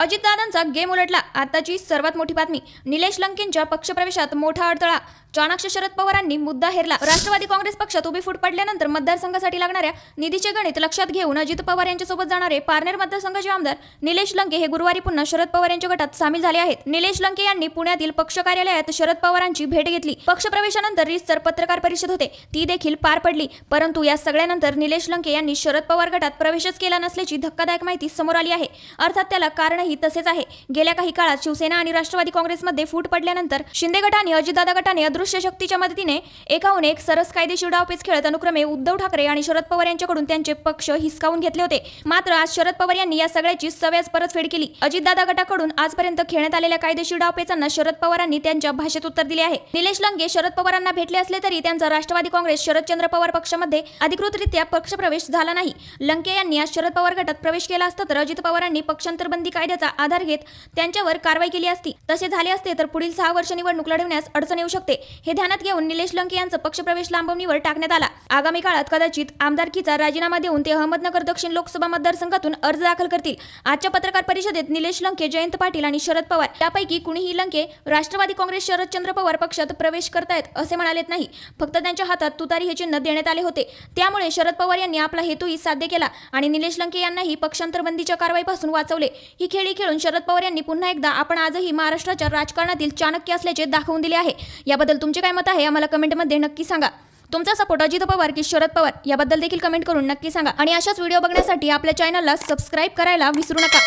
अजितदादांचा game उलटला. आताची सर्वात मोठी बातमी निलेश लंकेंच्या पक्षप्रवेशात मोठा अडथळा. चाणक्य शरद पवारांनी मुद्दा हेरला. राष्ट्रवादी काँग्रेस पक्षात उभी फूट पडल्यानंतर मतदारसंघासाठी लागणाऱ्या निधीचे गणित लक्षात घेऊन अजित पवार यांच्यासोबत जाणारे पारनेर मतदारसंघाचे आमदार निलेश लंके हे गुरुवारी पुन्हा शरद पवार यांच्या गटात सामील झाले आहेत. निलेश लंके यांनी पुण्यातील पक्ष कार्यालयात शरद पवारांची भेट घेतली. पक्षप्रवेशानंतर रिस्तर पत्रकार परिषद होते. ती देखील पार पडली. परंतु या सगळ्यानंतर निलेश लंके यांनी शरद पवार गटात प्रवेशच केला नसल्याची धक्कादायक माहिती समोर आली आहे. अर्थात त्याला कारणही तसेच आहे. गेल्या काही काळात शिवसेना आणि राष्ट्रवादी काँग्रेसमध्ये फूट पडल्यानंतर शिंदे गटाने अजितदादा गटाने अदृश्य शक्तीच्या मदतीने एकाहून एक सरस कायदेशीर डावपेच खेळत अनुक्रमे उद्धव ठाकरे आणि शरद पवार यांच्याकडून त्यांचे पक्ष हिसकावून घेतले होते. मात्र आज शरद पवार यांनी या सगळ्याची सव्याज परतफेड केली. अजितदादा गटाकडून आजपर्यंत खेळण्यात आलेल्या कायदेशीर डावपेचांना शरद पवारांनी त्यांच्या भाषेत उत्तर दिले आहे. निलेश लंके शरद पवारांना भेटले असले तरी त्यांचा राष्ट्रवादी काँग्रेस शरदचंद्र पवार पक्षामध्ये अधिकृतरित्या पक्षप्रवेश झाला नाही. लंके यांनी आज शरद पवार गटात प्रवेश केला असता तर अजित पवारांनी पक्षांतरबंदी कायद्याचा आधार घेत त्यांच्यावर कारवाई केली असती. तसे झाले असते तर पुढील सहा वर्ष निवडणूक लढवण्यास अडचण येऊ शकते. हे ध्यानात घेऊन निलेश लंके यांचा पक्षप्रवेश लांबवणीवर टाकण्यात आला. आगामी काळात कदाचित आमदारकीचा राजीनामा देऊन ते अहमदनगर दक्षिण लोकसभा मतदारसंघातून अर्ज दाखल करतील. आजच्या पत्रकार परिषदेत निलेश लंके जयंत पाटील आणि शरद पवार यापैकी कुणीही लंके राष्ट्रवादी काँग्रेस शरदचंद्र पवार पक्षात प्रवेश करतायत असे म्हणालेत नाही. फक्त त्यांच्या हातात तुतारी हे चिन्ह देण्यात आले होते. त्यामुळे शरद पवार यांनी आपला हेतूही साध्य केला आणि निलेश लंके यांनाही पक्षांतरबंदीच्या कारवाईपासून वाचवले. ही खेळी खेळी खेळून शरद पवार यांनी पुन्हा एकदा आपण आजही महाराष्ट्राच्या राजकारणातील चाणक्य असल्याचे दाखवून दिले आहे. याबद्दल तुमचे काय मत आहे आम्हाला कमेंटमध्ये नक्की सांगा. तुमचा सपोर्ट अजित पवार की शरद पवार याबद्दल देखील कमेंट करून नक्की सांगा. आणि अशाच व्हिडिओ बघण्यासाठी आपल्या चॅनलला सबस्क्राईब करायला विसरू नका.